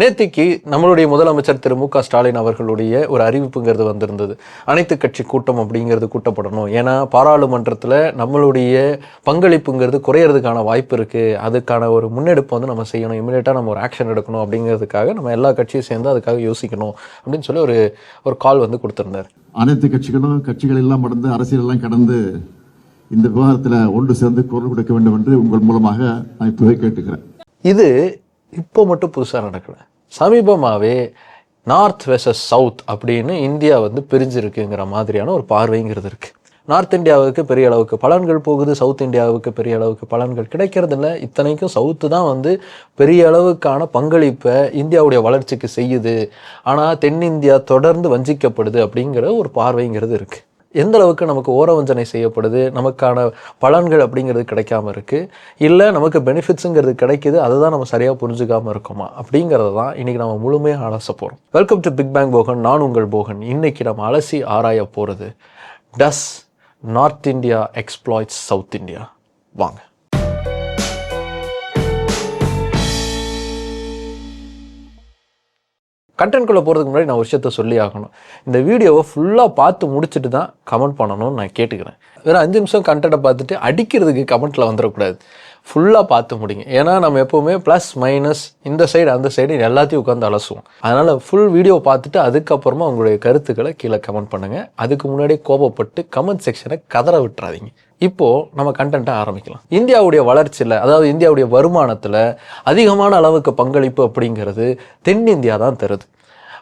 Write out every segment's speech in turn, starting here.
நேத்திக்கு நம்மளுடைய முதலமைச்சர் திரு மு க ஸ்டாலின் அவர்களுடைய ஒரு அறிவிப்புங்கிறது வந்திருந்தது. அனைத்து கட்சி கூட்டம் அப்படிங்கிறது கூட்டப்படணும். ஏன்னா பாராளுமன்றத்தில் நம்மளுடைய பங்களிப்புங்கிறது குறையறதுக்கான வாய்ப்பு இருக்குது அதுக்கான ஒரு முன்னெடுப்பு வந்து நம்ம செய்யணும். இமீடியட்டாக நம்ம ஒரு ஆக்ஷன் எடுக்கணும் அப்படிங்கிறதுக்காக நம்ம எல்லா கட்சியும் சேர்ந்து அதுக்காக யோசிக்கணும் அப்படின்னு சொல்லி ஒரு ஒரு கால் வந்து கொடுத்துருந்தார். அனைத்து கட்சிகளும் கட்சிகள் எல்லாம் கடந்து அரசியல் எல்லாம் கடந்து இந்த விவகாரத்தில் ஒன்று சேர்ந்து குரல் கொடுக்க வேண்டும் என்று உங்கள் மூலமாக நான் இப்போவே கேட்டுக்கிறேன். இது இப்போ மட்டும் புதுசாக நடக்கலை. சமீபமாகவே நார்த் வெர்சஸ் சவுத் அப்படின்னு இந்தியா வந்து பிரிஞ்சிருக்குங்கிற மாதிரியான ஒரு பார்வைங்கிறது இருக்குது நார்த் இந்தியாவுக்கு பெரிய அளவுக்கு பலன்கள் போகுது. சவுத் இந்தியாவுக்கு பெரிய அளவுக்கு பலன்கள் கிடைக்கிறதில்ல இத்தனைக்கும் சவுத்து தான் வந்து பெரிய அளவுக்கான பங்களிப்பை இந்தியாவுடைய வளர்ச்சிக்கு செய்யுது. ஆனால் தென்னிந்தியா தொடர்ந்து வஞ்சிக்கப்படுது அப்படிங்கிற ஒரு பார்வைங்கிறது இருக்குது எந்த அளவுக்கு நமக்கு ஓரவஞ்சனை செய்யப்படுது நமக்கான பலன்கள் அப்படிங்கிறது கிடைக்காம இருக்குது இல்லை நமக்கு பெனிஃபிட்ஸுங்கிறது கிடைக்குது அதை தான் நம்ம சரியாக புரிஞ்சுக்காமல் இருக்கோமா? அப்படிங்கிறத தான் இன்னைக்கு நம்ம முழுமையாக அலச போகிறோம் welcome to big bang Bogan நான் உங்கள் போகன். இன்னைக்கு நம்ம அலசி ஆராய போகிறது does north India exploits south India வாங்க. கண்டென்ட்குள்ளே போகிறதுக்கு முன்னாடி நான் ஒரு விஷயத்த சொல்லி ஆகணும். இந்த வீடியோவை ஃபுல்லாக பார்த்து முடிச்சுட்டு தான் கமெண்ட் பண்ணணும்னு நான் கேட்டுக்கிறேன். வெறும் அஞ்சு நிமிஷம் கண்டென்ட்டை பார்த்துட்டு அடிக்கிறதுக்கு கமெண்ட்டில் வந்துடக்கூடாது ஃபுல்லாக பார்த்து முடிங்க. ஏன்னா நம்ம எப்போவுமே ப்ளஸ் மைனஸ் இந்த சைடு அந்த சைடு எல்லாத்தையும் உட்காந்து அலசுவோம். அதனால் ஃபுல் வீடியோ பார்த்துட்டு அதுக்கப்புறமா உங்களுடைய கருத்துக்களை கீழே கமெண்ட் பண்ணுங்கள் அதுக்கு முன்னாடியே கோபப்பட்டு கமெண்ட் செக்ஷனை கதற விட்டுறாதீங்க. இப்போது நம்ம கண்டென்ட்டை ஆரம்பிக்கலாம். இந்தியாவுடைய வளர்ச்சியில் அதாவது இந்தியாவுடைய வருமானத்தில் அதிகமான அளவுக்கு பங்களிப்பு அப்படிங்கிறது தென்னிந்தியா தான் தருது.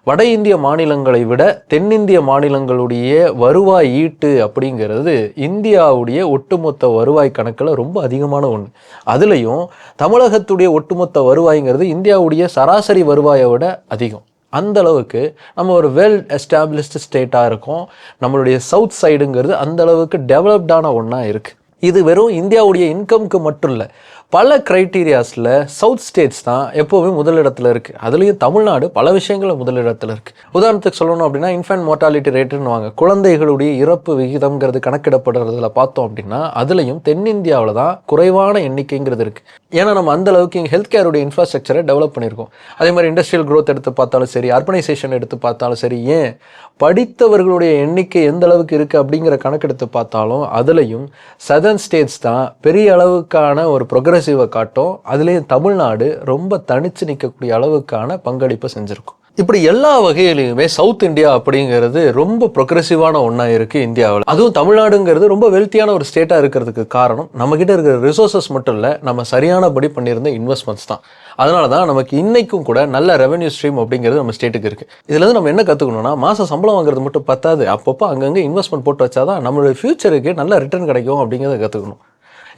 வட இந்திய மாநிலங்களை விட தென்னிந்திய மாநிலங்களுடைய வருவாய் ஈட்டு அப்படிங்கிறது இந்தியாவுடைய ஒட்டுமொத்த வருவாய் கணக்கில் ரொம்ப அதிகமான ஒன்று அதுலேயும் தமிழகத்துடைய ஒட்டுமொத்த வருவாய்ங்கிறது இந்தியாவுடைய சராசரி வருவாயை விட அதிகம். அந்த அளவுக்கு நம்ம ஒரு வெல் எஸ்டாப்ளிஷ்டு ஸ்டேட்டாக இருக்கோம். நம்மளுடைய சவுத் சைடுங்கிறது அந்த அளவுக்கு டெவலப்டான ஒன்றா இருக்குது இது வெறும் இந்தியாவுடைய இன்கம்க்கு மட்டும் இல்லை பல க்ரைட்டீரியாஸில் சவுத் ஸ்டேட்ஸ் தான் எப்போவுமே முதலிடத்தில் இருக்குது அதுலேயும் தமிழ்நாடு பல விஷயங்களில் முதலிடத்தில் இருக்குது உதாரணத்துக்கு சொல்லணும் அப்படின்னா இன்ஃபேன்ட் மோர்டாலிட்டி ரேட்டுன்னு வாங்க குழந்தைகளுடைய இறப்பு விகிதம்ங்கிறது கணக்கிடப்படுறதுல பார்த்தோம் அப்படின்னா அதுலேயும் தென்னிந்தியாவில் தான் குறைவான எண்ணிக்கைங்கிறது இருக்குது ஏன்னா நம்ம அந்த அளவுக்கு இங்கே ஹெல்த் கேருடைய இன்ஃப்ராஸ்ட்ரக்சரை டெவலப் பண்ணியிருக்கோம். அதே மாதிரி இண்டஸ்ட்ரியல் க்ரோத் எடுத்து பார்த்தாலும் சரி அர்பனைசேஷன் எடுத்து பார்த்தாலும் சரி ஏன் படித்தவர்களுடைய எண்ணிக்கை எந்த அளவுக்கு இருக்குது அப்படிங்கிற கணக்கெடுத்து பார்த்தாலும் அதுலேயும் சதர்ன் ஸ்டேட்ஸ் தான் பெரிய அளவுக்கான ஒரு ப்ரொக்ரெசிவை காட்டும். அதுலேயும் தமிழ்நாடு ரொம்ப தனிச்சு நிற்கக்கூடிய அளவுக்கான பங்களிப்பை செஞ்சுருக்கும். இப்படி எல்லா வகையிலையுமே சவுத் இந்தியா அப்படிங்கிறது ரொம்ப ப்ரொக்ரெசிவான ஒன்றா இருக்குது இந்தியாவில். அதுவும் தமிழ்நாடுங்கிறது ரொம்ப வெல்த்தியான ஒரு ஸ்டேட்டாக இருக்கிறதுக்கு காரணம் நம்மக்கிட்ட இருக்கிற ரிசோர்சஸ் மட்டும் இல்லை நம்ம சரியானபடி பண்ணியிருந்த இன்வெஸ்ட்மெண்ட்ஸ் தான். அதனால தான் நமக்கு இன்னைக்கும் கூட நல்ல ரெவன்யூ ஸ்ட்ரீம் அப்படிங்கிறது நம்ம ஸ்டேட்டுக்கு இருக்குது இதுலேருந்து நம்ம என்ன கற்றுக்கணும்னா மாதம் சம்பளம் வாங்குறது மட்டும் பத்தாது. அப்பப்போ அங்கங்கே இன்வெஸ்ட்மெண்ட் போட்டு வச்சாதான் நம்மளுடைய ஃபியூச்சருக்கு நல்ல ரிட்டர்ன் கிடைக்கும் அப்படிங்கிறத கற்றுக்கணும்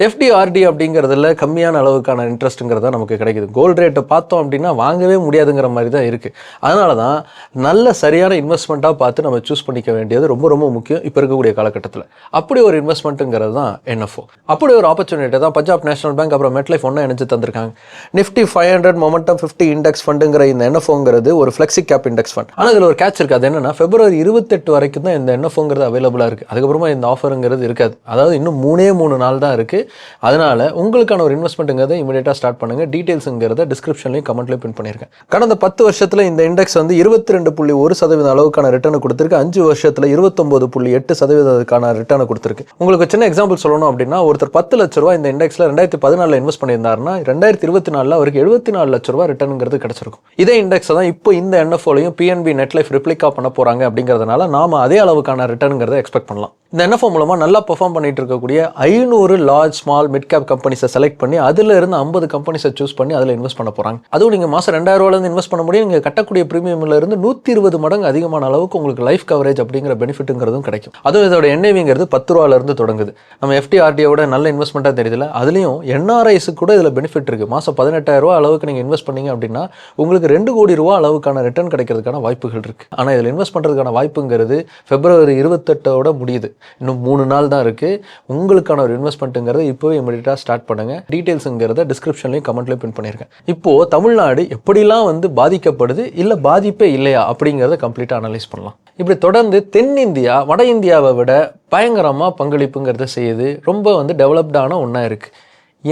எஃப்டிஆர்டி அப்படிங்கிறதுல கம்மியான அளவுக்கான இன்ட்ரெஸ்ட்டுங்கிறத நமக்கு கிடைக்குது. கோல்டு ரேட்டை பார்த்தோம் அப்படின்னா வாங்கவே முடியாதுங்கிற மாதிரி தான் இருக்குது அதனால தான் நல்ல சரியான இன்வெஸ்ட்மெண்ட்டாக பார்த்து நம்ம சூஸ் பண்ணிக்க வேண்டியது ரொம்ப ரொம்ப முக்கியம் இப்போ இருக்கக்கூடிய காலகட்டத்தில். அப்படி ஒரு இன்வெஸ்ட்மெண்ட்டுங்கிறது தான் என்எஃப்ஓ அப்படி ஒரு ஆப்பர்ச்சுனிட்டி தான் பஞ்சாப் நேஷனல் பேங்க் அப்புறம் மெட்லைஃப் ஒன்றா இணைச்சு தந்திருக்காங்க. Nifty five hundred momentum fifty index ஃபண்டுங்கிற இந்த என்எஃப்ஓங்கிறது ஒரு ஃப்ளெக்ஸி கேப் இண்டெக்ஸ் ஃபண்ட் ஆனால் இதில் ஒரு கேட்ச் இருக்குது அது என்னன்னா பிப்ரவரி இருபத்தெட்டு வரைக்கும் தான் இந்த என்எஃப்ஓங்கிறது அவைலபிளாக இருக்குது அதுக்கப்புறமா இந்த ஆஃபருங்கிறது இருக்காது. அதாவது இன்னும் மூணே மூணு நாள் தான் இருக்குது அதனால உங்களுக்கான ஒரு இன்வெஸ்ட்மெண்ட்டுங்கிறத இமீடியட்டாக ஸ்டார்ட் பண்ணுங்க. டீட்டெயில்ஸுங்கிறத டிஸ்கிரிப்ஷன்லையும் கமெண்ட்லையும் பின் பண்ணியிருக்கேன் கடந்த பத்து வருஷத்தில் இந்த இண்டெக்ஸ் வந்து இருபத்தி ரெண்டு புள்ளி ஒரு சதவீத அளவுக்கான ரிட்டர்னு கொடுத்துருக்கு. அஞ்சு வருஷத்தில் இருபத்தொம்போது புள்ளி எட்டு சதவீதத்துக்கான ரிட்டர்ன் கொடுத்துருக்கு. உங்களுக்கு சின்ன எக்ஸாம்பிள் சொல்லணும் அப்படின்னா ஒருத்தர் பத்து லட்ச ரூபா இந்த இண்டெக்ஸில் ரெண்டாயிரத்தி பதினாலில் இன்வெஸ்ட் பண்ணியிருந்தாருன்னா ரெண்டாயிரத்தி இருபத்தி நாலில் அவருக்கு எழுபத்தி நாலு லட்ச ரூபா ரிட்டர்னுங்கிறது கிடச்சிருக்கும். இதே இண்டெக்ஸ் தான் இப்போ இந்த என்எஃப்ஓலையும் பிஎன்பி நெட் லைஃப் ரிப்ளிகா பண்ண போகிறாங்க அப்படிங்கிறதுனால நாம அதே அளவுக்கான ரிட்டர்னுங்கிறத எக்ஸ்பெக்ட் பண்ணலாம். இந்த என்எஃப்ஓ மூலமாக நல்லா பெர்ஃபார்ம் பண்ணிட்டு இருக்கக்கூடிய ஐநூறு லார்ஜ் ஸ்மால் மிட் கேப் கம்பெனிஸை செலக்ட் பண்ணி அதில் இருந்து ஐம்பது கம்பெனிஸை சூஸ் பண்ணி அதில் இன்வெஸ்ட் பண்ண போகிறாங்க அதுவும் நீங்கள் மாதம் ரெண்டாயிரம் ரூபாயிலேருந்து இன்வெஸ்ட் பண்ண முடியும். நீங்கள் கட்டக்கூடிய ப்ரீமியம்ல இருந்து நூற்றி இருபது மடங்கு அதிகமான அளவுக்கு உங்களுக்கு லைஃப் கவரேஜ் அப்படிங்கிற பெனிஃபிட்டுங்கிறதும் கிடைக்கும். அதுவும் இதோட என்ஐவிங்கிறது பத்து ரூபாலேருந்து தொடங்குது. நம்ம எஃப்டிஆர்டியோட நல்ல இன்வெஸ்ட்மெண்ட்டாக தெரியல அதுலேயும் என்ஆர்ஐஸுக்கு கூட இதில் பெனிஃபிட் இருக்குது மாதம் பதினெட்டாயிரம் ரூபா அளவுக்கு நீங்கள் இன்வெஸ்ட் பண்ணீங்க அப்படின்னா உங்களுக்கு ரெண்டு கோடி ரூபா அளவுக்கான ரிட்டர்ன் கிடைக்கிறதுக்கான வாய்ப்புகள் இருக்குது ஆனால் இதில் இன்வெஸ்ட் பண்ணுறதுக்கான வாய்ப்புங்கிறது பிப்ரவரி இருபத்தெட்டோட முடியுது. இன்னும் மூணு நாள் தான் இருக்குது உங்களுக்கான ஒரு இன்வெஸ்ட்மெண்ட்டுங்கிறத இப்போவே இமீடியட்டாக ஸ்டார்ட் பண்ணுங்கள் டீட்டெயில்ஸுங்கிறத டிஸ்கிரிப்ஷன்லையும் கமெண்ட்லையும் பின் பண்ணியிருக்கேன் இப்போது தமிழ்நாடு எப்படிலாம் வந்து பாதிக்கப்படுது இல்லை பாதிப்பே இல்லையா அப்படிங்கிறத கம்ப்ளீட்டாக அனலைஸ் பண்ணலாம். இப்படி தொடர்ந்து தென்னிந்தியா வட இந்தியாவை விட பயங்கரமாக பங்களிப்புங்கிறத செய்யுது. ரொம்ப வந்து டெவலப்டான ஒன்றா இருக்குது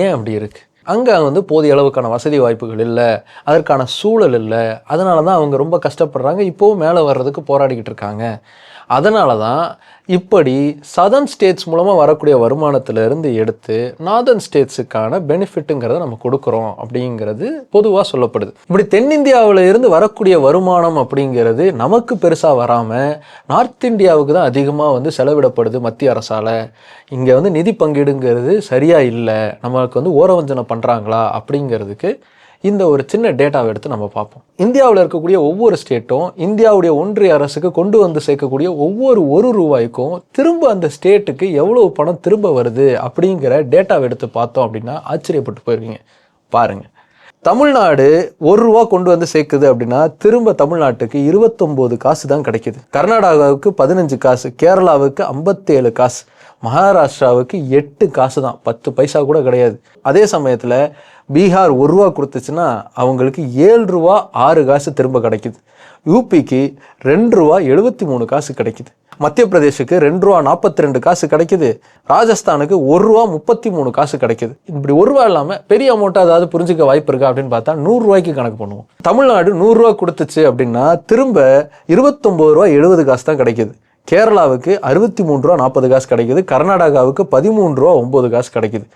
ஏன் அப்படி இருக்குது அங்கே வந்து போதிய அளவுக்கான வசதி வாய்ப்புகள் இல்லை. அதற்கான சூழல் இல்லை. அதனால தான் அவங்க ரொம்ப கஷ்டப்படுறாங்க. இப்போவும் மேலே வர்றதுக்கு போராடிக்கிட்டு இருக்காங்க. அதனால தான் இப்படி சதர்ன் ஸ்டேட்ஸ் மூலமாக வரக்கூடிய வருமானத்திலிருந்து எடுத்து நார்தர்ன் ஸ்டேட்ஸுக்கான பெனிஃபிட்டுங்கிறத நம்ம கொடுக்குறோம் அப்படிங்கிறது பொதுவாக சொல்லப்படுது. இப்படி தென்னிந்தியாவில் இருந்து வரக்கூடிய வருமானம் அப்படிங்கிறது நமக்கு பெருசாக வராமல் நார்த் இந்தியாவுக்கு தான் அதிகமாக வந்து செலவிடப்படுது மத்திய அரசால். இங்கே வந்து நிதி பங்கீடுங்கிறது சரியாக இல்லை. நம்மளுக்கு வந்து ஓரவஞ்சனை பண்ணுறாங்களா அப்படிங்கிறதுக்கு இந்த ஒரு சின்ன டேட்டாவை எடுத்து நம்ம பார்ப்போம். இந்தியாவில் இருக்கக்கூடிய ஒவ்வொரு ஸ்டேட்டும் இந்தியாவுடைய ஒன்றிய அரசுக்கு கொண்டு வந்து சேர்க்கக்கூடிய ஒவ்வொரு ஒரு ரூபாய்க்கும் திரும்ப அந்த ஸ்டேட்டுக்கு எவ்வளவு பணம் திரும்ப வருது அப்படிங்கிற டேட்டாவை எடுத்து பார்த்தோம் அப்படின்னா ஆச்சரியப்பட்டு போயிருவீங்க. பாருங்க. தமிழ்நாடு ஒரு ரூபா கொண்டு வந்து சேர்க்குது அப்படின்னா திரும்ப தமிழ்நாட்டுக்கு இருபத்தொம்போது காசு தான் கிடைக்குது. கர்நாடகாவுக்கு பதினஞ்சு காசு கேரளாவுக்கு ஐம்பத்தேழு காசு. மகாராஷ்டிராவுக்கு எட்டு காசு தான் பத்து பைசா கூட கிடையாது. அதே சமயத்தில் பீகார் ஒரு ரூபா கொடுத்துச்சுன்னா அவங்களுக்கு ஏழு ரூபா ஆறு காசு திரும்ப கிடைக்குது. யூபிக்கு ரெண்டு ரூபா எழுபத்தி மூணு காசு கிடைக்குது. மத்திய பிரதேஷுக்கு ரெண்டு ரூபா நாற்பத்தி ரெண்டு காசு கிடைக்குது. ராஜஸ்தானுக்கு ஒரு ரூபா முப்பத்தி மூணு காசு கிடைக்குது. இப்படி ஒரு ரூபா இல்லாமல் பெரிய அமௌண்ட்டாக ஏதாவது புரிஞ்சுக்க வாய்ப்பு இருக்கா அப்படின்னு பார்த்தா நூறுரூவாய்க்கு கணக்கு பண்ணுவோம். தமிழ்நாடு நூறுரூவா கொடுத்துச்சு அப்படின்னா திரும்ப இருபத்தொம்போது ரூபா எழுபது காசு தான் கிடைக்குது. கேரளாவுக்கு அறுபத்தி மூணு ரூபா நாற்பது காசு கிடைக்குது கர்நாடகாவுக்கு பதிமூணு ரூபா ஒம்பது காசு கிடைக்குது.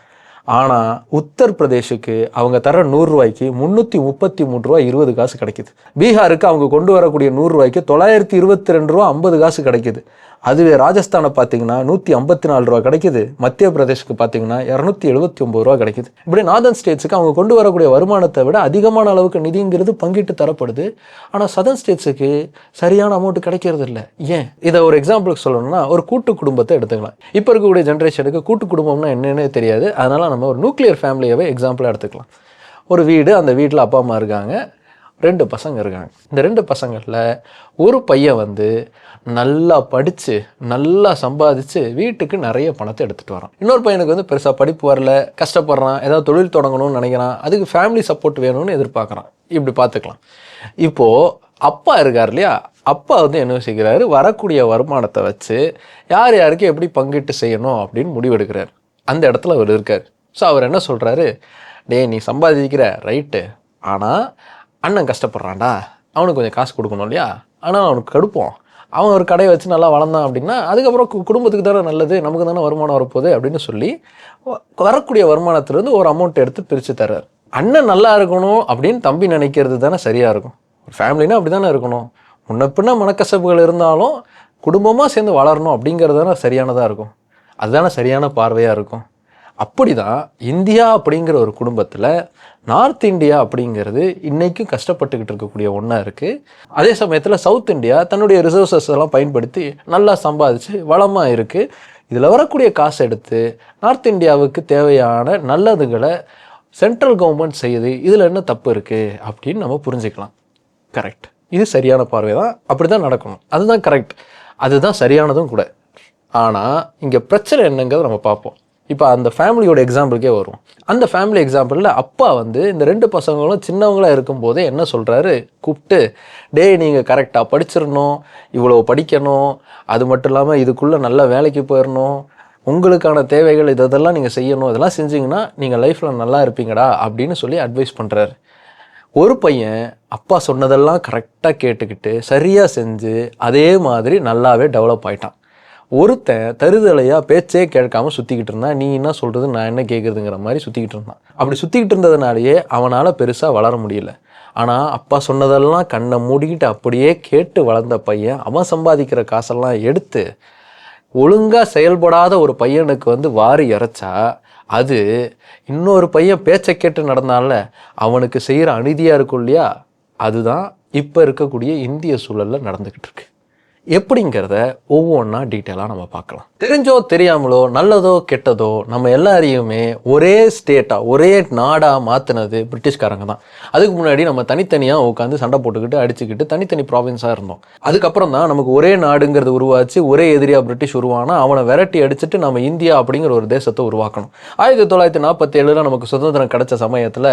ஆனால் உத்தரப்பிரதேஷுக்கு அவங்க தர நூறுரூவாய்க்கு முந்நூற்றி முப்பத்தி மூணு ரூபா இருபது காசு கிடைக்குது. பீகாருக்கு அவங்க கொண்டு வரக்கூடிய நூறுரூவாய்க்கு தொள்ளாயிரத்தி இருபத்தி ரெண்டு ரூபா ஐம்பது காசு கிடைக்குது. அதுவே ராஜஸ்தானை பார்த்தீங்கன்னா நூற்றி ஐம்பத்தி நாலு ரூபா கிடைக்குது. மத்திய பிரதேஷ்க்கு பார்த்தீங்கன்னா இரநூத்தி எழுபத்தி ஒம்பது ரூபா கிடைக்குது. இப்படி நார்தன் ஸ்டேட்ஸுக்கு அவங்க கொண்டு வரக்கூடிய வருமானத்தை விட அதிகமான அளவுக்கு நிதிங்கிறது பங்கிட்டு தரப்படுது. ஆனால் சதர்ன் ஸ்டேட்ஸுக்கு சரியான அமௌண்ட் கிடைக்கிறது இல்லை ஏன்? இதை ஒரு எக்ஸாம்பிளுக்கு சொல்லணும்னா ஒரு கூட்டு குடும்பத்தை எடுத்துக்கலாம். இப்போ இருக்கக்கூடிய ஜென்ரேஷனுக்கு கூட்டு குடும்பம்னா என்னென்னே தெரியாது. அதனால் நம்ம ஒரு நியூக்ளியர் ஃபேமிலியவே எக்ஸாம்பிளாக எடுத்துக்கலாம். ஒரு வீடு அந்த வீட்டில் அப்பா அம்மா இருக்காங்க. ரெண்டு பசங்க இருக்காங்க. இந்த ரெண்டு பசங்களில் ஒரு பையன் வந்து நல்லா படித்து நல்லா சம்பாதிச்சு வீட்டுக்கு நிறைய பணத்தை எடுத்துகிட்டு வரான். இன்னொரு பையனுக்கு வந்து பெருசாக படிப்பு வரல கஷ்டப்படுறான் ஏதாவது தொழில் தொடங்கணும்னு நினைக்கிறான் அதுக்கு ஃபேமிலி சப்போர்ட் வேணும்னு எதிர்பார்க்குறான். இப்படி பார்த்துக்கலாம். இப்போது அப்பா இருக்கார் இல்லையா? அப்பா வந்து என்ன யோசிக்கிறாரு வரக்கூடிய வருமானத்தை வச்சு யார் யாருக்கு எப்படி பங்கிட்டு செய்யணும் அப்படின்னு முடிவெடுக்கிறார். அந்த இடத்துல அவர் இருக்கார். ஸோ அவர் என்ன சொல்கிறாரு டேய் நீ சம்பாதிக்கிற ரைட்டு ஆனால் அண்ணன் கஷ்டப்படுறான்டா. அவனுக்கு கொஞ்சம் காசு கொடுக்கணும் இல்லையா? ஆனால் அவனுக்கு கடுப்போம். அவன் ஒரு கடையை வச்சு நல்லா வளர்ந்தான் அப்படின்னா அதுக்கப்புறம் கு- குடும்பத்துக்கு தானே நல்லது நமக்கு தானே வருமானம் வரப்போகுது அப்படின்னு சொல்லி வரக்கூடிய வருமானத்துலேருந்து ஒரு அமௌண்ட் எடுத்து பிரித்து தர்றார். அண்ணன் நல்லா இருக்கணும் அப்படின்னு தம்பி நினைக்கிறது தானே சரியாக இருக்கும். ஒரு ஃபேமிலினா அப்படி தானே இருக்கணும். முன்ன பின்ன மனக்கசப்புகள் இருந்தாலும் குடும்பமாக சேர்ந்து வளரணும் அப்படிங்கிறது தானே சரியானதாக இருக்கும். அதுதானே சரியான பார்வையாக இருக்கும். அப்படிதான் இந்தியா அப்படிங்கிற ஒரு குடும்பத்தில் நார்த் இந்தியா அப்படிங்கிறது இன்றைக்கும் கஷ்டப்பட்டுக்கிட்டு இருக்கக்கூடிய ஒன்றா இருக்குது அதே சமயத்தில் சவுத் இந்தியா தன்னுடைய ரிசோர்ஸஸ் எல்லாம் பயன்படுத்தி நல்லா சம்பாதிச்சு வளமாக இருக்குது இதில் வரக்கூடிய காசு எடுத்து நார்த் இந்தியாவுக்கு தேவையான நல்லதுகளை சென்ட்ரல் கவர்மெண்ட் செய்யுது. இதில் என்ன தப்பு இருக்குது அப்படின்னு நம்ம புரிஞ்சுக்கலாம். கரெக்ட் இது சரியான பார்வை தான் அப்படி தான் நடக்கணும். அதுதான் கரெக்ட் அதுதான் சரியானதும் கூட. ஆனால் இங்கே பிரச்சனை என்னங்கிறத நம்ம பார்ப்போம். இப்போ அந்த ஃபேமிலியோட எக்ஸாம்பிளுக்கே வரும் அந்த ஃபேமிலி எக்ஸாம்பிளில் அப்பா வந்து இந்த ரெண்டு பசங்களும் சின்னவங்களாக இருக்கும்போதே என்ன சொல்கிறாரு கூப்பிட்டு டேய் நீங்கள் கரெக்டாக படிச்சிடணும் இவ்வளோ படிக்கணும் அது மட்டும் இல்லாமல் இதுக்குள்ளே நல்ல வேலைக்கு போயிடணும் உங்களுக்கான தேவைகள் இதெல்லாம் நீங்கள் செய்யணும் இதெல்லாம் செஞ்சீங்கன்னா நீங்கள் லைஃப்பில் நல்லா இருப்பீங்கடா அப்படின்னு சொல்லி அட்வைஸ் பண்ணுறாரு ஒரு பையன் அப்பா சொன்னதெல்லாம் கரெக்டாக கேட்டுக்கிட்டு சரியாக செஞ்சு அதே மாதிரி நல்லாவே டெவலப் ஆயிட்டான். ஒருத்தன் தருதலையாக பேச்சே கேட்காம சுற்றிக்கிட்டு இருந்தான் நீ என்ன சொல்கிறது நான் என்ன கேட்குறதுங்கிற மாதிரி சுற்றிக்கிட்டு இருந்தான். அப்படி சுற்றிக்கிட்டு இருந்ததுனாலேயே அவனால் பெருசாக வளர முடியல. ஆனால் அப்பா சொன்னதெல்லாம் கண்ணை மூடிக்கிட்டு அப்படியே கேட்டு வளர்ந்த பையன் அவன் சம்பாதிக்கிற காசெல்லாம் எடுத்து ஒழுங்காக செயல்படாத ஒரு பையனுக்கு வந்து வாரி இறைச்சா அது இன்னொரு பையன் பேச்சை கேட்டு நடந்தால அவனுக்கு செய்கிற அநீதியாக இருக்கும் இல்லையா? அதுதான் இப்போ இருக்கக்கூடிய இந்திய சூழலில் நடந்துக்கிட்டு இருக்கு. எப்படிங்கிறத ஒவ்வொன்றா டீட்டெயிலாக நம்ம பார்க்கலாம். தெரிஞ்சோ தெரியாமலோ நல்லதோ கெட்டதோ நம்ம எல்லாரையுமே ஒரே ஸ்டேட்டாக ஒரே நாடாக மாற்றினது பிரிட்டிஷ்காரங்க தான். அதுக்கு முன்னாடி நம்ம தனித்தனியாக உட்காந்து சண்டை போட்டுக்கிட்டு அடிச்சுக்கிட்டு தனித்தனி ப்ராவின்ஸாக இருந்தோம். அதுக்கப்புறம் தான் நமக்கு ஒரே நாடுங்கிறது உருவாச்சு ஒரே எதிரியாக பிரிட்டிஷ் உருவானா அவனை விரட்டி அடிச்சுட்டு நம்ம இந்தியா அப்படிங்கிற ஒரு தேசத்தை உருவாக்கணும். ஆயிரத்தி தொள்ளாயிரத்தி நாற்பத்தி ஏழில் நமக்கு சுதந்திரம் கிடைச்ச சமயத்தில்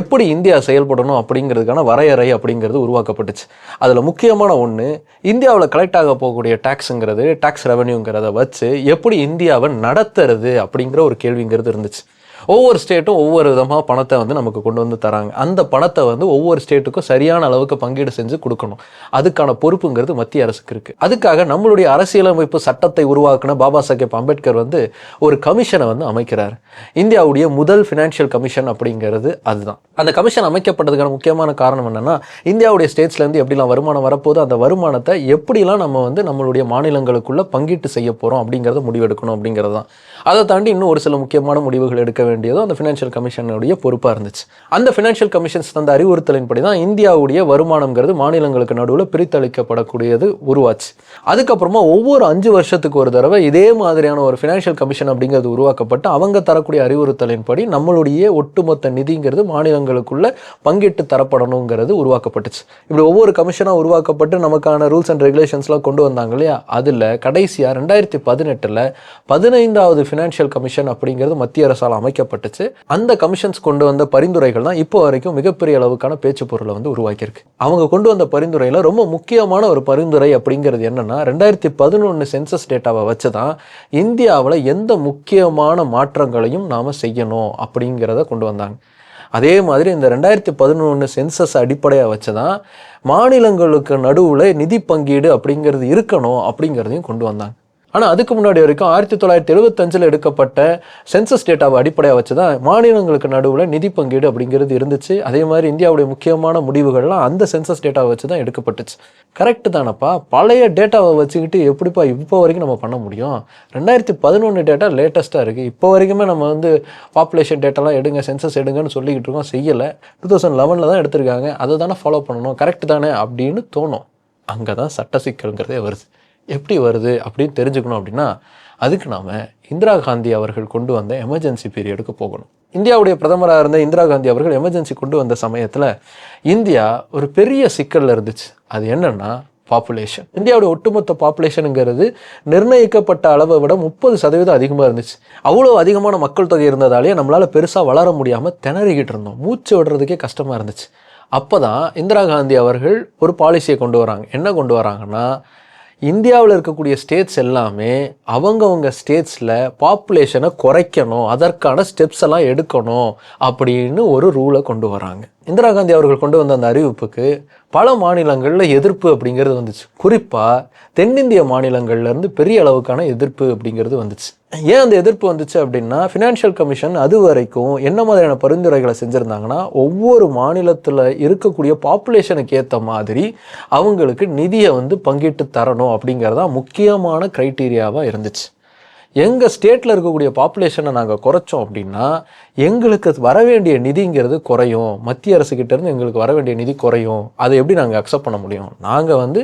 எப்படி இந்தியா செயல்படணும் அப்படிங்கிறதுக்கான வரையறை அப்படிங்கிறது உருவாக்கப்பட்டுச்சு. அதில் முக்கியமான ஒன்று இந்தியாவில் கலெக்ட் ஆக போகக்கூடிய டேக்ஸுங்கிறது டேக்ஸ் ரெவன்யூங்கிறத வச்சு எப்படி இந்தியாவை நடத்துறது அப்படிங்கிற ஒரு கேள்விங்கிறது இருந்துச்சு. ஒவ்வொரு ஸ்டேட்டும் ஒவ்வொரு விதமாக பணத்தை வந்து நமக்கு கொண்டு வந்து தராங்க. அந்த பணத்தை வந்து ஒவ்வொரு ஸ்டேட்டுக்கும் சரியான அளவுக்கு பங்கீடு செஞ்சு கொடுக்கணும். அதுக்கான பொறுப்புங்கிறது மத்திய அரசுக்கு இருக்குது அதுக்காக நம்மளுடைய அரசியலமைப்பு சட்டத்தை உருவாக்கின பாபா சாஹேப் அம்பேத்கர் வந்து ஒரு கமிஷனை வந்து அமைக்கிறார். இந்தியாவுடைய முதல் ஃபினான்ஷியல் கமிஷன் அப்படிங்கிறது அதுதான். அந்த கமிஷன் அமைக்கப்பட்டதுக்கான முக்கியமான காரணம் என்னென்னா இந்தியாவுடைய ஸ்டேட்ஸ்லேருந்து எப்படிலாம் வருமானம் வரப்போது அந்த வருமானத்தை எப்படிலாம் நம்ம வந்து நம்மளுடைய மாநிலங்களுக்குள்ளே பங்கீட்டு செய்ய போகிறோம் அப்படிங்கிறத முடிவெடுக்கணும் அப்படிங்கிறது தான். அதை தாண்டி இன்னும் ஒரு சில முக்கியமான முடிவுகள் எடுக்க வேண்டியதும் அந்த ஃபினான்ஷியல் கமிஷனுடைய பொறுப்பாக இருந்துச்சு. அந்த ஃபினான்ஷியல் கமிஷன்ஸ் தந்த அறிவுறுத்தலின்படி தான் இந்தியாவுடைய வருமானம்ங்கிறது மாநிலங்களுக்கு நடுவில் பிரித்தளிக்கப்படக்கூடியது உருவாச்சு. அதுக்கப்புறமா ஒவ்வொரு அஞ்சு வருஷத்துக்கு ஒரு தடவை இதே மாதிரியான ஒரு ஃபினான்ஷியல் கமிஷன் அப்படிங்கிறது உருவாக்கப்பட்டு அவங்க தரக்கூடிய அறிவுறுத்தலின்படி நம்மளுடைய ஒட்டுமொத்த நிதிங்கிறது மாநிலங்களுக்குள்ள பங்கிட்டு தரப்படணுங்கிறது உருவாக்கப்பட்டுச்சு. இப்படி ஒவ்வொரு கமிஷனாக உருவாக்கப்பட்டு நமக்கான ரூல்ஸ் அண்ட் ரெகுலேஷன்ஸ்லாம் கொண்டு வந்தாங்க இல்லையா? அதில் கடைசியாக ரெண்டாயிரத்தி பதினெட்டில் பதினைந்தாவது ஃபினான்ஷியல் கமிஷன் அப்படிங்கிறது மத்திய அரசால் அமைக்கப்பட்டுச்சு. அந்த கமிஷன்ஸ் கொண்டு வந்த பரிந்துரைகள் தான் இப்போ வரைக்கும் மிகப்பெரிய அளவுக்கான பேச்சு பொருளை வந்து உருவாக்கியிருக்கு. அவங்க கொண்டு வந்த பரிந்துரையில் ரொம்ப முக்கியமான ஒரு பரிந்துரை அப்படிங்கிறது என்னன்னா ரெண்டாயிரத்தி பதினொன்று சென்சஸ் டேட்டாவை வச்சு தான் இந்தியாவில் எந்த முக்கியமான மாற்றங்களையும் நாம் செய்யணும் அப்படிங்கிறத கொண்டு வந்தாங்க. அதே மாதிரி இந்த ரெண்டாயிரத்தி பதினொன்று சென்சஸ் அடிப்படையாக வச்சு தான் மாநிலங்களுக்கு நடுவில் நிதி பங்கீடு அப்படிங்கிறது இருக்கணும் அப்படிங்கிறதையும் கொண்டு வந்தாங்க. ஆனால் அதுக்கு முன்னாடி வரைக்கும் ஆயிரத்தி தொள்ளாயிரத்தி எழுபத்தஞ்சில் எடுக்கப்பட்ட சென்சஸ் டேட்டாவை அடிப்படையாக வச்சு தான் மாநிலங்களுக்கு நடுவில் நிதி பங்கீடு அப்படிங்கிறது இருந்துச்சு. அதே மாதிரி இந்தியாவுடைய முக்கியமான முடிவுகள்லாம் அந்த சென்சஸ் டேட்டாவை வச்சு தான் எடுக்கப்பட்டுச்சு. கரெக்டு தானப்பா? பழைய டேட்டாவை வச்சுக்கிட்டு எப்படிப்பா இப்போ வரைக்கும் நம்ம பண்ண முடியும்? ரெண்டாயிரத்தி பதினொன்று டேட்டா லேட்டஸ்ட்டாக இருக்குது இப்போ வரைக்குமே நம்ம வந்து பாப்புலேஷன் டேட்டாலாம் எடுங்க சென்சஸ் எடுங்கன்னு சொல்லிக்கிட்டு இருக்கோம். செய்யலை. டூ தௌசண்ட் லெவனில் தான் எடுத்திருக்காங்க. அதை தானே ஃபாலோ பண்ணணும். கரெக்ட் தானே அப்படின்னு தோணும். அங்கே தான் சட்ட சிக்கல்ங்கிறதே வருது. எப்படி வருது அப்படின்னு தெரிஞ்சுக்கணும் அப்படின்னா அதுக்கு நாம் இந்திரா காந்தி அவர்கள் கொண்டு வந்த எமர்ஜென்சி பீரியடுக்கு போகணும். இந்தியாவுடைய பிரதமராக இருந்த இந்திரா காந்தி அவர்கள் எமர்ஜென்சி கொண்டு வந்த சமயத்தில் இந்தியா ஒரு பெரிய சிக்கலில் இருந்துச்சு. அது என்னென்னா பாப்புலேஷன் இந்தியாவுடைய ஒட்டுமொத்த பாப்புலேஷனுங்கிறது நிர்ணயிக்கப்பட்ட அளவை விட முப்பது சதவீதம் அதிகமாக இருந்துச்சு. அவ்வளோ அதிகமான மக்கள் தொகை இருந்ததாலேயே நம்மளால் பெருசாக வளர முடியாமல் திணறிக்கிட்டு இருந்தோம். மூச்சு விடுறதுக்கே கஷ்டமாக இருந்துச்சு. அப்போ தான் இந்திரா காந்தி அவர்கள் ஒரு பாலிசியை கொண்டு வராங்க. என்ன கொண்டு வராங்கன்னா இந்தியாவில் இருக்கக்கூடிய ஸ்டேட்ஸ் எல்லாமே அவங்கவுங்க ஸ்டேட்ஸில் பாப்புலேஷனை குறைக்கணும் அதற்கான ஸ்டெப்ஸ் எல்லாம் எடுக்கணும் அப்படின்னு ஒரு ரூலை கொண்டு வராங்க. இந்திரா காந்தி அவர்கள் கொண்டு வந்த அந்த அறிவிப்புக்கு பல மாநிலங்களில் எதிர்ப்பு அப்படிங்கிறது வந்துச்சு. குறிப்பாக தென்னிந்திய மாநிலங்கள்லேருந்து பெரிய அளவுக்கான எதிர்ப்பு அப்படிங்கிறது வந்துச்சு. ஏன் அந்த எதிர்ப்பு வந்துச்சு அப்படின்னா ஃபினான்ஷியல் கமிஷன் அது வரைக்கும் என்ன மாதிரியான பரிந்துரைகளை செஞ்சுருந்தாங்கன்னா ஒவ்வொரு மாநிலத்தில் இருக்கக்கூடிய பாப்புலேஷனுக்கு ஏற்ற மாதிரி அவங்களுக்கு நிதியை வந்து பங்கிட்டு தரணும் அப்படிங்கிறதான் முக்கியமான க்ரைட்டீரியாவாக இருந்துச்சு. எங்கள் ஸ்டேட்டில் இருக்கக்கூடிய பாப்புலேஷனை நாங்கள் குறைச்சோம் அப்படின்னா எங்களுக்கு வர வேண்டிய நிதிங்கிறது குறையும். மத்திய அரசுக்கிட்டேருந்து எங்களுக்கு வர வேண்டிய நிதி குறையும். அதை எப்படி நாங்கள் அக்செப்ட் பண்ண முடியும்? நாங்கள் வந்து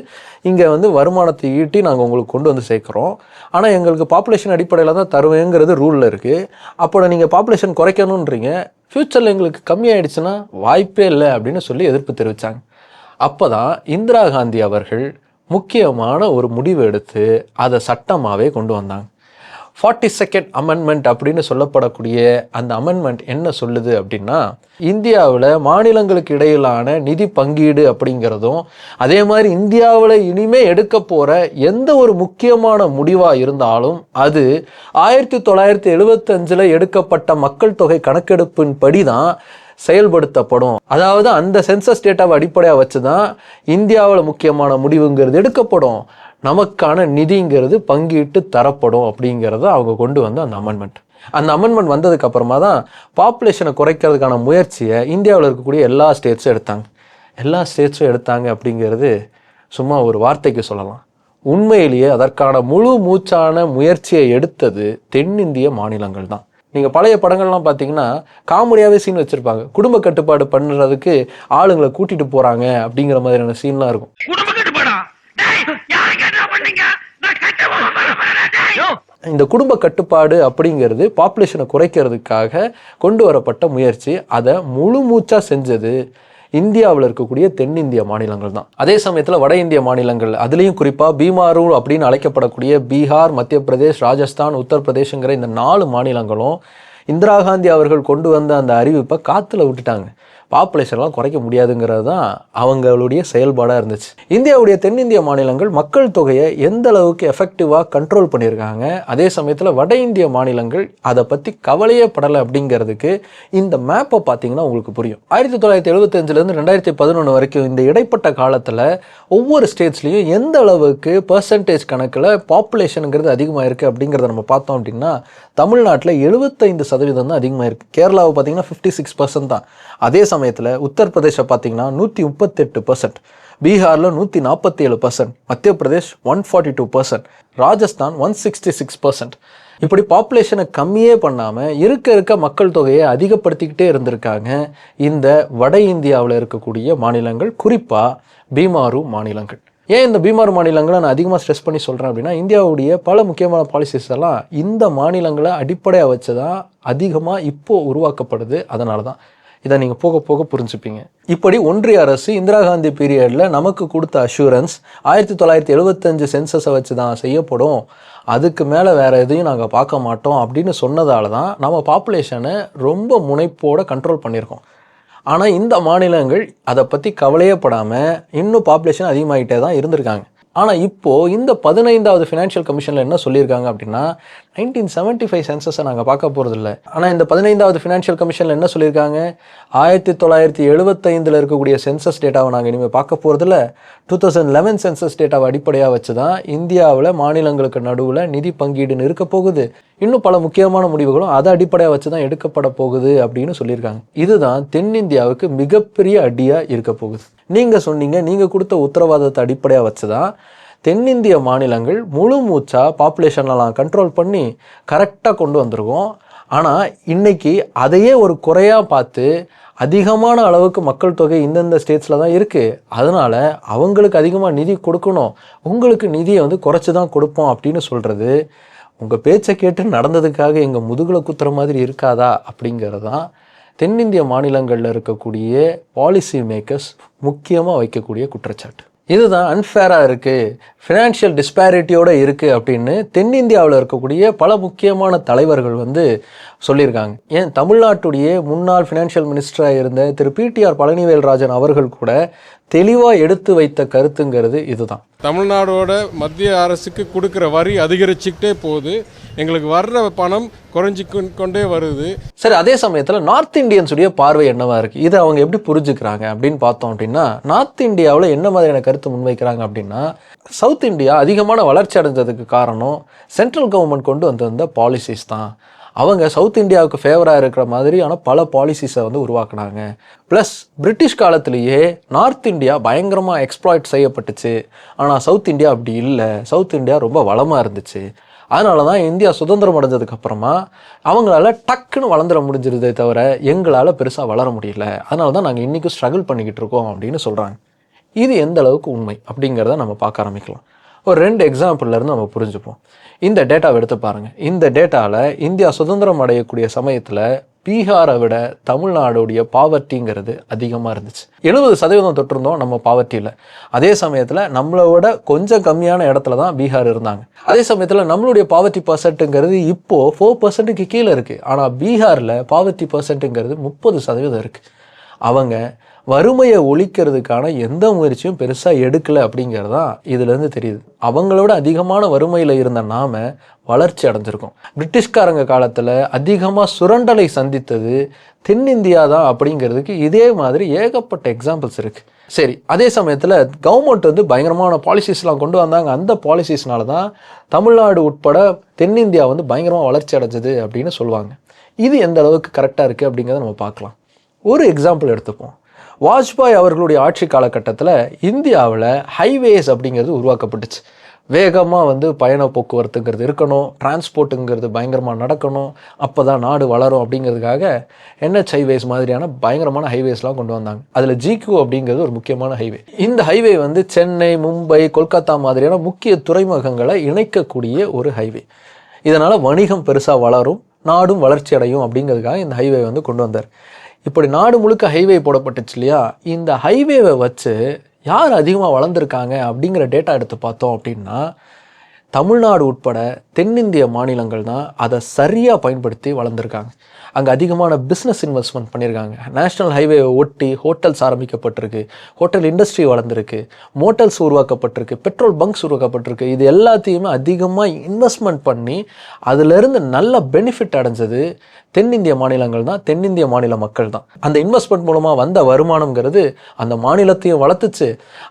இங்கே வந்து வருமானத்தை ஈட்டி நாங்கள் உங்களுக்கு கொண்டு வந்து சேர்க்குறோம். ஆனால் எங்களுக்கு பாப்புலேஷன் அடிப்படையில் தான் தருவேங்கிறது ரூலில் இருக்குது அப்போ நீங்கள் பாப்புலேஷன் குறைக்கணுன்றீங்க ஃப்யூச்சரில் எங்களுக்கு கம்மியாயிடுச்சுன்னா வாய்ப்பே இல்லை அப்படின்னு சொல்லி எதிர்ப்பு தெரிவித்தாங்க அப்போ தான் இந்திரா காந்தி அவர்கள் முக்கியமான ஒரு முடிவு எடுத்து அதை சட்டமாகவே கொண்டு வந்தாங்க. ஃபார்ட்டி செகண்ட் அமெண்ட்மெண்ட் அப்படின்னு சொல்லப்படக்கூடிய அந்த அமெண்ட்மெண்ட் என்ன சொல்லுது அப்படின்னா இந்தியாவில் மாநிலங்களுக்கு இடையிலான நிதி பங்கீடு அப்படிங்கிறதும் அதே மாதிரி இந்தியாவில் இனிமே எடுக்க போகிற எந்த ஒரு முக்கியமான முடிவாக இருந்தாலும் அது ஆயிரத்தி தொள்ளாயிரத்தி எழுபத்தஞ்சில் எடுக்கப்பட்ட மக்கள் தொகை கணக்கெடுப்பின்படி தான் செயல்படுத்தப்படும். அதாவது அந்த சென்சஸ் டேட்டாவை அடிப்படையாக வச்சு தான் இந்தியாவில் முக்கியமான முடிவுங்கிறது எடுக்கப்படும். நமக்கான நிதிங்கிறது பங்கிட்டு தரப்படும் அப்படிங்கிறத அவங்க கொண்டு வந்த அந்த அமெண்ட்மெண்ட் அந்த அமெண்ட்மெண்ட் வந்ததுக்கு அப்புறமா தான் பாப்புலேஷனை குறைக்கிறதுக்கான முயற்சியை இந்தியாவில் இருக்கக்கூடிய எல்லா ஸ்டேட்ஸும் எடுத்தாங்க. எல்லா ஸ்டேட்ஸும் எடுத்தாங்க அப்படிங்கிறது சும்மா ஒரு வார்த்தைக்கு சொல்லலாம். உண்மையிலேயே அதற்கான முழு மூச்சான முயற்சியை எடுத்தது தென்னிந்திய மாநிலங்கள் தான். நீங்கள் பழைய படங்கள்லாம் பார்த்தீங்கன்னா காமெடியாகவே சீன் வச்சுருப்பாங்க. குடும்ப கட்டுப்பாடு பண்ணுறதுக்கு ஆளுங்களை கூட்டிகிட்டு போகிறாங்க அப்படிங்கிற மாதிரியான சீன்லாம் இருக்கும். இந்த குடும்ப கட்டுப்பாடு அப்படிங்கிறது பாப்புலேஷனை குறைக்கிறதுக்காக கொண்டு வரப்பட்ட முயற்சி. அதை முழு மூச்சாக செஞ்சது இந்தியாவில் இருக்கக்கூடிய தென்னிந்திய மாநிலங்கள் தான். அதே சமயத்தில் வட இந்திய மாநிலங்கள் அதுலேயும் குறிப்பாக பீமாரு அப்படின்னு அழைக்கப்படக்கூடிய பீகார் மத்திய பிரதேஷ் ராஜஸ்தான் உத்தரப்பிரதேஷங்கிற இந்த நாலு மாநிலங்களும் இந்திரா காந்தி அவர்கள் கொண்டு வந்த அந்த அறிவிப்பை காற்றுல விட்டுட்டாங்க. பாப்புலேஷன்லாம் குறைக்க முடியாதுங்கிறது தான் அவங்களுடைய செயல்பாடாக இருந்துச்சு. இந்தியாவுடைய தென்னிந்திய மாநிலங்கள் மக்கள் தொகையை எந்த அளவுக்கு எஃபெக்டிவாக கண்ட்ரோல் பண்ணியிருக்காங்க அதே சமயத்தில் வட இந்திய மாநிலங்கள் அதை பற்றி கவலையே படலை அப்படிங்கிறதுக்கு இந்த மேப்பை பார்த்தீங்கன்னா உங்களுக்கு புரியும். ஆயிரத்தி தொள்ளாயிரத்தி எழுபத்தஞ்சிலேருந்து ரெண்டாயிரத்தி பதினொன்று வரைக்கும் இந்த இடைப்பட்ட காலத்தில் ஒவ்வொரு ஸ்டேட்ஸ்லேயும் எந்த அளவுக்கு பர்சன்டேஜ் கணக்கில் பாப்புலேஷனுங்கிறது அதிகமாக இருக்குது அப்படிங்கிறத நம்ம பார்த்தோம் அப்படின்னா தமிழ்நாட்டில் எழுபத்தைந்து சதவீதம் தான் அதிகமாக இருக்குது கேரளாவை பார்த்தீங்கன்னா ஃபிஃப்டி சிக்ஸ் பர்சன்ட் தான். அதே சமயத்தில் உத்தரப்பிரதேச பார்த்தீங்கன்னா நூற்றி முப்பத்தெட்டு பர்சன்ட் பீகாரில் நூற்றி நாற்பத்தி ஏழு percent Madhya Pradesh one forty two percent Rajasthan one sixty six percent இப்படி பாப்புலேஷனை கம்மியே பண்ணாமல் இருக்க இருக்க மக்கள் தொகையை அதிகப்படுத்திக்கிட்டே இருந்திருக்காங்க இந்த வட இந்தியாவில் இருக்கக்கூடிய மாநிலங்கள் குறிப்பாக பீமாரு மாநிலங்கள். ஏன் இந்த பீமார் மாநிலங்களை நான் அதிகமாக ஸ்ட்ரெஸ் பண்ணி சொல்கிறேன் அப்படின்னா இந்தியாவுடைய பல முக்கியமான பாலிசிஸ் எல்லாம் இந்த மாநிலங்களை அடிப்படையாக வச்சு தான் அதிகமாக இப்போது உருவாக்கப்படுது. அதனால தான் இதை நீங்கள் போக போக புரிஞ்சுப்பீங்க. இப்படி ஒன்றிய அரசு இந்திரா காந்தி பீரியடில் நமக்கு கொடுத்த அஷூரன்ஸ் ஆயிரத்தி தொள்ளாயிரத்தி எழுபத்தஞ்சு சென்சஸை வச்சு தான் செய்யப்படும். அதுக்கு மேலே வேறு எதையும் நாங்கள் பார்க்க மாட்டோம் அப்படின்னு சொன்னதால தான் நம்ம பாப்புலேஷனை ரொம்ப முனைப்போடு கண்ட்ரோல் பண்ணியிருக்கோம். ஆனால் இந்த மாநிலங்கள் அதை பற்றி கவலையே படாமல் இன்னும் பாப்புலேஷன் அதிகமாகிட்டே தான் இருந்திருக்காங்க. ஆனால் இப்போது இந்த பதினைந்தாவது ஃபினான்ஷியல் கமிஷனில் என்ன சொல்லியிருக்காங்க அப்படின்னா நைன்டீன் செவன்ட்டி ஃபைவ் சென்சஸை நாங்கள் பார்க்க போகிறதில்ல ஆனால் இந்த பதினைந்தாவது ஃபினான்ஷியல் கமிஷனில் என்ன சொல்லியிருக்காங்க? ஆயிரத்தி தொள்ளாயிரத்தி எழுபத்தைந்தில் இருக்கக்கூடிய சென்சஸ் டேட்டாவை நாங்கள் இனிமேல் பார்க்க போகிறதில்ல டூ தௌசண்ட் லெவன் சென்சஸ் டேட்டாவை அடிப்படையாக வச்சு தான் இந்தியாவில் மாநிலங்களுக்கு நடுவில் நிதி பங்கீடுன்னு இருக்க போகுது. இன்னும் பல முக்கியமான முடிவுகளும் அதை அடிப்படையாக வச்சு தான் எடுக்கப்பட போகுது அப்படின்னு சொல்லியிருக்காங்க. இதுதான் தென்னிந்தியாவுக்கு மிகப்பெரிய அடியாக இருக்க போகுது. நீங்கள் சொன்னீங்க நீங்கள் கொடுத்த உத்தரவாதத்தை அடிப்படையாக வச்சு தான் தென்னிந்திய மாநிலங்கள் முழு மூச்சாக பாப்புலேஷனெல்லாம் கண்ட்ரோல் பண்ணி கரெக்டாக கொண்டு வந்திருக்கோம். ஆனால் இன்றைக்கி அதையே ஒரு குறையாக பார்த்து அதிகமான அளவுக்கு மக்கள் தொகை இந்தந்த ஸ்டேட்ஸில் தான் இருக்குது அதனால் அவங்களுக்கு அதிகமாக நிதி கொடுக்கணும். உங்களுக்கு நிதியை வந்து குறைச்சி தான் கொடுப்போம் அப்படின்னு சொல்கிறது உங்கள் பேச்சை கேட்டு நடந்ததுக்காக எங்கள் முதுகில் குத்துற மாதிரி இருக்காதா அப்படிங்கிறது தான் தென்னிந்திய மாநிலங்களில் இருக்கக்கூடிய பாலிசி மேக்கர்ஸ் முக்கியமாக வைக்கக்கூடிய குற்றச்சாட்டு. இதுதான் அன்ஃபேராக இருக்குது ஃபினான்ஷியல் டிஸ்பேரிட்டியோடு இருக்குது அப்படின்னு தென்னிந்தியாவில் இருக்கக்கூடிய பல முக்கியமான தலைவர்கள் வந்து சொல்லியிருக்காங்க. ஏன்? தமிழ்நாட்டுடைய முன்னாள் ஃபினான்ஷியல் மினிஸ்டராக இருந்த திரு பிடிஆர் பழனிவேல்ராஜன் அவர்கள் கூட தெளிவாக எடுத்து வைத்த கருத்துங்கிறது இதுதான். தமிழ்நாடோட மத்திய அரசுக்கு கொடுக்குற வரி அதிகரிச்சுக்கிட்டே போகுது. எங்களுக்கு வர்ற பணம் குறைஞ்சி கொண்டே வருது. சரி அதே சமயத்தில் நார்த் இந்தியன்ஸுடைய பார்வை என்னவா இருக்குது இதை அவங்க எப்படி புரிஞ்சுக்கிறாங்க அப்படின்னு பார்த்தோம் அப்படின்னா நார்த் இந்தியாவில் என்ன மாதிரியான கருத்து முன்வைக்கிறாங்க அப்படின்னா சவுத் இந்தியா அதிகமான வளர்ச்சி அடைஞ்சதுக்கு காரணம் சென்ட்ரல் கவர்மெண்ட் கொண்டு வந்திருந்த பாலிசிஸ் தான். அவங்க சவுத் இந்தியாவுக்கு ஃபேவராக இருக்கிற மாதிரியான பல பாலிசிஸை வந்து உருவாக்குனாங்க. ப்ளஸ் பிரிட்டிஷ் காலத்திலேயே நார்த் இந்தியா பயங்கரமாக எக்ஸ்ப்ளாய்ட் செய்யப்பட்டுச்சு. ஆனால் சவுத் இந்தியா அப்படி இல்லை. சவுத் இந்தியா ரொம்ப வளமாக இருந்துச்சு. அதனால தான் இந்தியா சுதந்திரம் அடைஞ்சதுக்கு அப்புறமா அவங்களால டக்குன்னு வளர்ந்துட முடிஞ்சிருதே தவிர எங்களால் பெருசாக வளர முடியல. அதனால தான் நாங்கள் இன்றைக்கும் ஸ்ட்ரகிள் பண்ணிக்கிட்டு இருக்கோம் அப்படின்னு சொல்கிறாங்க இது எந்த அளவுக்கு உண்மை அப்படிங்கிறத நம்ம பார்க்க ஆரம்பிக்கலாம். ஒரு ரெண்டு எக்ஸாம்பிள்லேருந்து நம்ம புரிஞ்சுப்போம். இந்த டேட்டாவை எடுத்து பாருங்கள் இந்த டேட்டாவில் இந்தியா சுதந்திரம் அடையக்கூடிய சமயத்தில் பீகாரை விட தமிழ்நாடுடைய பாவர்ட்டிங்கிறது அதிகமாக இருந்துச்சு. எழுபது சதவீதம் தொட்டிருந்தோம் நம்ம பாவர்ட்டியில். அதே சமயத்தில் நம்மளை விட கொஞ்சம் கம்மியான இடத்துல தான் பீகார் இருந்தாங்க. அதே சமயத்தில் நம்மளுடைய பாவர்ட்டி பர்சன்ட்டுங்கிறது இப்போது ஃபோர் பர்சன்ட்டுக்கு கீழே இருக்குது ஆனால் பீகாரில் பாவர்ட்டி பர்சன்ட்டுங்கிறது முப்பது சதவீதம் இருக்குது அவங்க வறுமையை ஒழிக்கிறதுக்கான எந்த முயற்சியும் பெருசாக எடுக்கலை அப்படிங்கிறது தான் இதுலேருந்து தெரியுது. அவங்களோட அதிகமான வறுமையில் இருந்த நாம வளர்ச்சி அடைஞ்சிருக்கோம். பிரிட்டிஷ்காரங்க காலத்தில் அதிகமாக சுரண்டலை சந்தித்தது தென்னிந்தியா தான் அப்படிங்கிறதுக்கு இதே மாதிரி ஏகப்பட்ட எக்ஸாம்பிள்ஸ் இருக்குது சரி அதே சமயத்தில் கவர்மெண்ட் வந்து பயங்கரமான பாலிசிஸ்லாம் கொண்டு வந்தாங்க. அந்த பாலிசிஸ்னால தான் தமிழ்நாடு உட்பட தென்னிந்தியா வந்து பயங்கரமாக வளர்ச்சி அடைஞ்சது அப்படின்னு சொல்லுவாங்க. இது எந்த அளவுக்கு கரெக்டாக இருக்குது அப்படிங்கிறத நம்ம பார்க்கலாம். ஒரு எக்ஸாம்பிள் எடுத்துப்போம். வாஜ்பாய் அவர்களுடைய ஆட்சி காலகட்டத்தில் இந்தியாவில் ஹைவேஸ் அப்படிங்கிறது உருவாக்கப்பட்டுச்சு. வேகமாக வந்து பயண போக்குவரத்துங்கிறது இருக்கணும் டிரான்ஸ்போர்ட்டுங்கிறது பயங்கரமாக நடக்கணும் அப்போ தான் நாடு வளரும் அப்படிங்கிறதுக்காக என்ஹெச் ஹைவேஸ் மாதிரியான பயங்கரமான ஹைவேஸ்லாம் கொண்டு வந்தாங்க. அதில் ஜிக்யூ அப்படிங்கிறது ஒரு முக்கியமான ஹைவே இந்த ஹைவே வந்து சென்னை மும்பை கொல்கத்தா மாதிரியான முக்கிய துறைமுகங்களை இணைக்கக்கூடிய ஒரு ஹைவே இதனால் வணிகம் பெருசாக வளரும் நாடும் வளர்ச்சி அடையும் அப்படிங்கிறதுக்காக இந்த ஹைவே வந்து கொண்டு வந்தார். இப்படி நாடு முழுக்க ஹைவே போடப்பட்டுச்சு இல்லையா? இந்த ஹைவேவை வச்சு யார் அதிகமாக வளர்ந்துருக்காங்க அப்படிங்கிற டேட்டா எடுத்து பார்த்தோம் அப்படின்னா தமிழ்நாடு உட்பட தென்னிந்திய மாநிலங்கள் தான் அதை சரியாக பயன்படுத்தி வளர்ந்துருக்காங்க. அங்கே அதிகமான பிஸ்னஸ் இன்வெஸ்ட்மெண்ட் பண்ணியிருக்காங்க நேஷனல் ஹைவேவை ஒட்டி ஹோட்டல்ஸ் ஆரம்பிக்கப்பட்டிருக்கு. ஹோட்டல் இண்டஸ்ட்ரி வளர்ந்துருக்கு. மோட்டல்ஸ் உருவாக்கப்பட்டிருக்கு. பெட்ரோல் பங்க்ஸ் உருவாக்கப்பட்டிருக்கு. இது எல்லாத்தையுமே அதிகமாக இன்வெஸ்ட்மெண்ட் பண்ணி அதிலிருந்து நல்ல பெனிஃபிட் அடைஞ்சது தென்னிந்திய மாநிலங்கள் தான். தென்னிந்திய மாநில மக்கள் தான். அந்த இன்வெஸ்ட்மெண்ட் மூலமாக வந்த வருமானம்ங்கிறது அந்த மாநிலத்தையும் வளர்த்துச்சு.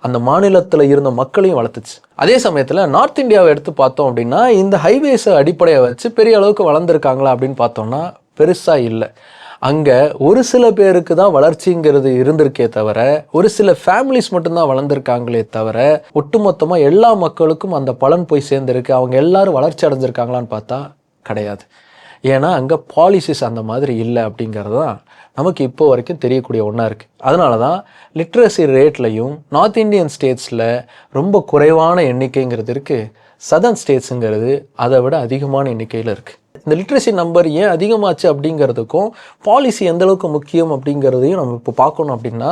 அந்த மாநிலத்தில் இருந்த மக்களையும் வளர்த்துச்சு. அதே சமயத்தில் நார்த் இந்தியாவை எடுத்து பார்த்தோம் அப்படின்னா இந்த ஹைவேஸை அடிப்படையை வச்சு பெரிய அளவுக்கு வளர்ந்துருக்காங்களா அப்படின்னு பார்த்தோம்னா பெருசாக இல்லை. அங்கே ஒரு சில பேருக்கு தான் வளர்ச்சிங்கிறது இருந்திருக்கே தவிர ஒரு சில ஃபேமிலிஸ் மட்டும்தான் வளர்ந்துருக்காங்களே தவிர ஒட்டுமொத்தமாக எல்லா மக்களுக்கும் அந்த பலன் போய் சேர்ந்துருக்கு. அவங்க எல்லாரும் வளர்ச்சி அடைஞ்சிருக்காங்களான்னு பார்த்தா கிடையாது. ஏன்னா அங்கே பாலிசிஸ் அந்த மாதிரி இல்லை அப்படிங்கிறது தான் நமக்கு இப்போ வரைக்கும் தெரியக்கூடிய ஒன்றா இருக்குது அதனால தான் லிட்ரஸி ரேட்லையும் நார்த் இந்தியன் ஸ்டேட்ஸில் ரொம்ப குறைவான எண்ணிக்கைங்கிறது இருக்குது சதர்ன் ஸ்டேட்ஸுங்கிறது அதை விட அதிகமான எண்ணிக்கையில் இருக்குது இந்த லிட்ரஸி நம்பர் ஏன் அதிகமாச்சு அப்படிங்கிறதுக்கும் பாலிசி எந்த அளவுக்கு முக்கியம் அப்படிங்கிறதையும் நம்ம இப்போ பார்க்கணும் அப்படின்னா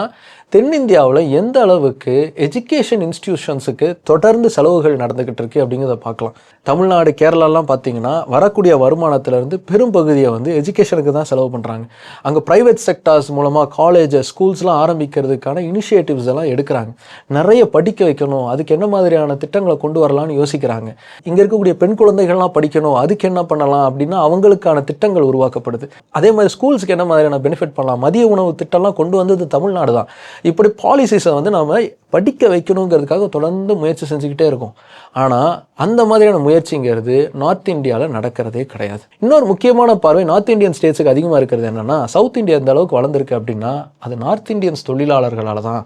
தென்னிந்தியாவில் எந்த அளவுக்கு எஜுகேஷன் இன்ஸ்டிடியூஷன்ஸுக்கு தொடர்ந்து செலவுகள் நடந்துக்கிட்டு இருக்கு அப்படிங்கிறத பார்க்கலாம். தமிழ்நாடு கேரளாலாம் பார்த்தீங்கன்னா வரக்கூடிய வருமானத்திலேருந்து பெரும்பகுதியை வந்து எஜுகேஷனுக்கு தான் செலவு பண்ணுறாங்க அங்கே ப்ரைவேட் செக்டார்ஸ் மூலமாக காலேஜஸ் ஸ்கூல்ஸ்லாம் ஆரம்பிக்கிறதுக்கான இனிஷியேட்டிவ்ஸ் எல்லாம் எடுக்கிறாங்க. நிறைய படிக்க வைக்கணும். அதுக்கு என்ன மாதிரியான திட்டங்களை கொண்டு வரலாம்னு யோசிக்கிறாங்க. இங்கே இருக்கக்கூடிய பெண் குழந்தைகள்லாம் படிக்கணும். அதுக்கு என்ன பண்ணலாம் அப்படின்னா அவங்களுக்கான திட்டங்கள் உருவாக்கப்படுது. அதே மாதிரி ஸ்கூல்ஸ்க்கு என்ன மாதிரியான பெனிஃபிட் பண்ணலாம்? மதிய உணவு திட்டம்லாம் கொண்டு வந்தது தமிழ்நாடு தான். இப்படி பாலிசிஸை வந்து நாம படிக்க வைக்கணுங்கிறதுக்காக தொடர்ந்து முயற்சி செஞ்சுக்கிட்டே இருக்கும். ஆனால் அந்த மாதிரியான முயற்சிங்கிறது நார்த் இந்தியாவில் நடக்கிறதே கிடையாது. இன்னொரு முக்கியமான பார்வை நார்த் இந்தியன் ஸ்டேட்ஸுக்கு அதிகமாக இருக்கிறது என்னென்னா சவுத் இந்தியா இந்த அளவுக்கு வளர்ந்துருக்கு அப்படின்னா அது நார்த் இந்தியன்ஸ் தொழிலாளர்களால் தான்.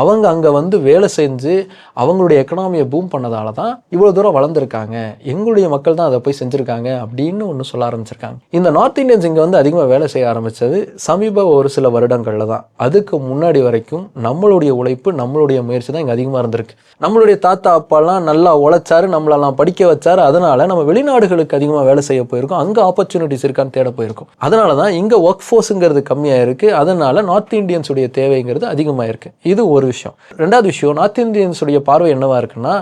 அவங்க அங்கே வந்து வேலை செஞ்சு அவங்களுடைய எக்கனாமியை பூம் பண்ணதால தான் இவ்வளோ தூரம் வளர்ந்துருக்காங்க. எங்களுடைய மக்கள் தான் அதை போய் செஞ்சுருக்காங்க அப்படின்னு ஒன்று சொல்ல ஆரம்பிச்சிருக்காங்க. இந்த நார்த் இந்தியன்ஸ் இங்கே வந்து அதிகமாக வேலை செய்ய ஆரம்பித்தது சமீப ஒரு சில வருடங்களில் தான். அதுக்கு முன்னாடி வரைக்கும் நம்மளுடைய உழைப்பு நம்மளுடைய முயற்சி தான் இங்கே அதிகமாக இருந்திருக்கு. நம்மளுடைய தாத்தா அப்பாலாம் நல்லா உழைச்சாரு நம்மளெல்லாம் படிக்க வச்சாரு. அதனால நம்ம வெளிநாடுகளுக்கு அதிகமாக வேலை செய்ய போயிருக்கோம். அங்கே ஆப்பர்ச்சுனிட்டிஸ் இருக்கான்னு தேட போயிருக்கோம். அதனால தான் இங்கே ஒர்க் ஃபோர்ஸுங்கிறது கம்மியாக இருக்குது அதனால நார்த் இந்தியன்ஸுடைய தேவைங்கிறது அதிகமாக இருக்குது இது ஒரு விஷயம். ரெண்டாவது விஷயம் நார்த் இந்தியன்ஸுடைய பார்வை என்னவாக இருக்குன்னா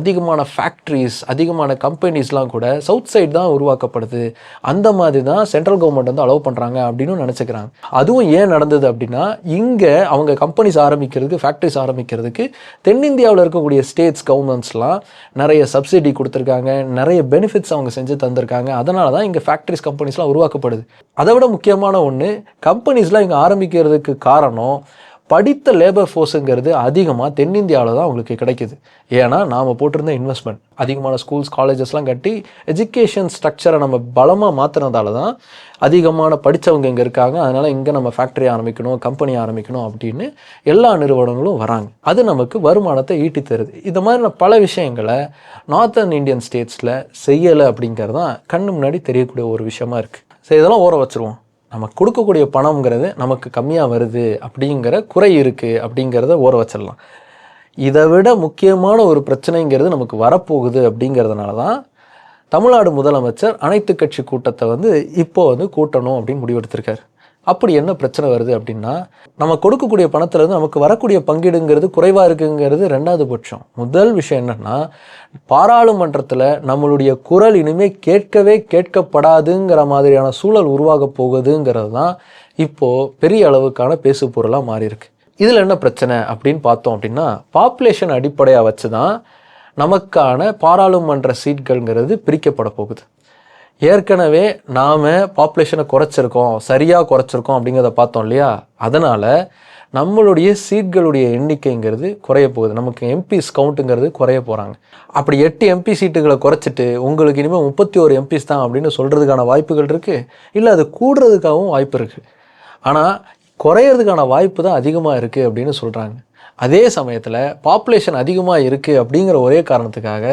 அதிகமான ஃபேக்ட்ரிஸ் அதிகமான கம்பெனிஸ்லாம் கூட சவுத் சைடு தான் உருவாக்கப்படுது. அந்த மாதிரி தான் சென்ட்ரல் கவர்மெண்ட் வந்து அலோவ் பண்ணுறாங்க அப்படின்னு நினச்சிக்கிறாங்க. அதுவும் ஏன் நடந்தது அப்படின்னா இங்கே அவங்க கம்பெனிஸ் ஆரம்பிக்கிறதுக்கு ஃபேக்ட்ரிஸ் ஆரம்பிக்கிறது அப்படிங்கிறதுக்கு தென்னிந்தியாவில் இருக்கக்கூடிய ஸ்டேட்ஸ் கவர்மெண்ட்ஸ்லாம் நிறைய சப்சிடி கொடுத்துருக்காங்க. நிறைய பெனிஃபிட்ஸ் அவங்க செஞ்சு தந்திருக்காங்க. அதனால தான் இங்கே ஃபேக்ட்ரிஸ் கம்பெனிஸ்லாம் உருவாக்கப்படுது. அதை விட முக்கியமான ஒன்று கம்பெனிஸ்லாம் இங்கே ஆரம்பிக்கிறதுக்கு காரணம் படித்த லேபர் ஃபோர்ஸுங்கிறது அதிகமாக தென்னிந்தியாவில் தான் உங்களுக்கு கிடைக்குது. ஏன்னா நாம் போட்டிருந்த இன்வெஸ்ட்மெண்ட் அதிகமான ஸ்கூல்ஸ் காலேஜஸ்லாம் கட்டி எஜுகேஷன் ஸ்ட்ரக்சரை நம்ம பலமாக மாற்றினதால தான் அதிகமான படித்தவங்க இங்கே இருக்காங்க. அதனால் இங்கே நம்ம ஃபேக்ட்ரி ஆரம்பிக்கணும் கம்பெனி ஆரம்பிக்கணும் அப்படின்னு எல்லா நிறுவனங்களும் வராங்க. அது நமக்கு வருமானத்தை ஈட்டி தருது. இந்த மாதிரியான பல விஷயங்களை நார்த்தர்ன் இந்தியன் ஸ்டேட்ஸில் செய்யலை அப்படிங்கிறது தான் கண்ணு முன்னாடி தெரியக்கூடிய ஒரு விஷயமா இருக்குது சரி இதெல்லாம் ஓர வச்சுருவோம். நம்ம கொடுக்கக்கூடிய பணம்ங்கிறது நமக்கு கம்மியாக வருது அப்படிங்கிற குறை இருக்குது அப்படிங்கிறத ஓர வச்சிடலாம். இதை விட முக்கியமான ஒரு பிரச்சனைங்கிறது நமக்கு வரப்போகுது அப்படிங்கிறதுனால தான் தமிழ்நாடு முதலமைச்சர் அனைத்து கட்சி கூட்டத்தை வந்து இப்போ வந்து கூட்டணும் அப்படின்னு முடிவெடுத்திருக்காரு. அப்படி என்ன பிரச்சனை வருது அப்படின்னா நம்ம கொடுக்கக்கூடிய பணத்துலேருந்து நமக்கு வரக்கூடிய பங்கீடுங்கிறது குறைவாக இருக்குங்கிறது ரெண்டாவது பட்சம். முதல் விஷயம் என்னென்னா பாராளுமன்றத்தில் நம்மளுடைய குரல் இனிமேல் கேட்கவே கேட்கப்படாதுங்கிற மாதிரியான சூழல் உருவாக போகுதுங்கிறது தான் இப்போது பெரிய அளவுக்கான பேசு பொருளாக மாறியிருக்கு. இதில் என்ன பிரச்சனை அப்படின்னு பார்த்தோம் அப்படின்னா பாப்புலேஷன் அடிப்படையாக வச்சு தான் நமக்கான பாராளுமன்ற சீட்கள்ங்கிறது பிரிக்கப்பட போகுது. ஏற்கனவே நாம் பாப்புலேஷனை குறைச்சிருக்கோம் சரியாக குறைச்சிருக்கோம் அப்படிங்கிறத பார்த்தோம் இல்லையா? அதனால் நம்மளுடைய சீட்களுடைய எண்ணிக்கைங்கிறது குறைய போகுது. நமக்கு எம்பிஸ் கவுண்ட்டுங்கிறது குறைய போகிறாங்க அப்படி எட்டு எம்பி சீட்டுகளை குறைச்சிட்டு உங்களுக்கு இனிமேல் முப்பத்தி ஒரு எம்பிஸ் தான் அப்படின்னு சொல்கிறதுக்கான வாய்ப்புகள் இருக்குது இல்லை அது கூடுறதுக்காகவும் வாய்ப்பு இருக்குது ஆனால் குறையிறதுக்கான வாய்ப்பு தான் அதிகமாக இருக்குது அப்படின்னு சொல்கிறாங்க அதே சமயத்தில் பாப்புலேஷன் அதிகமாக இருக்குது அப்படிங்கிற ஒரே காரணத்துக்காக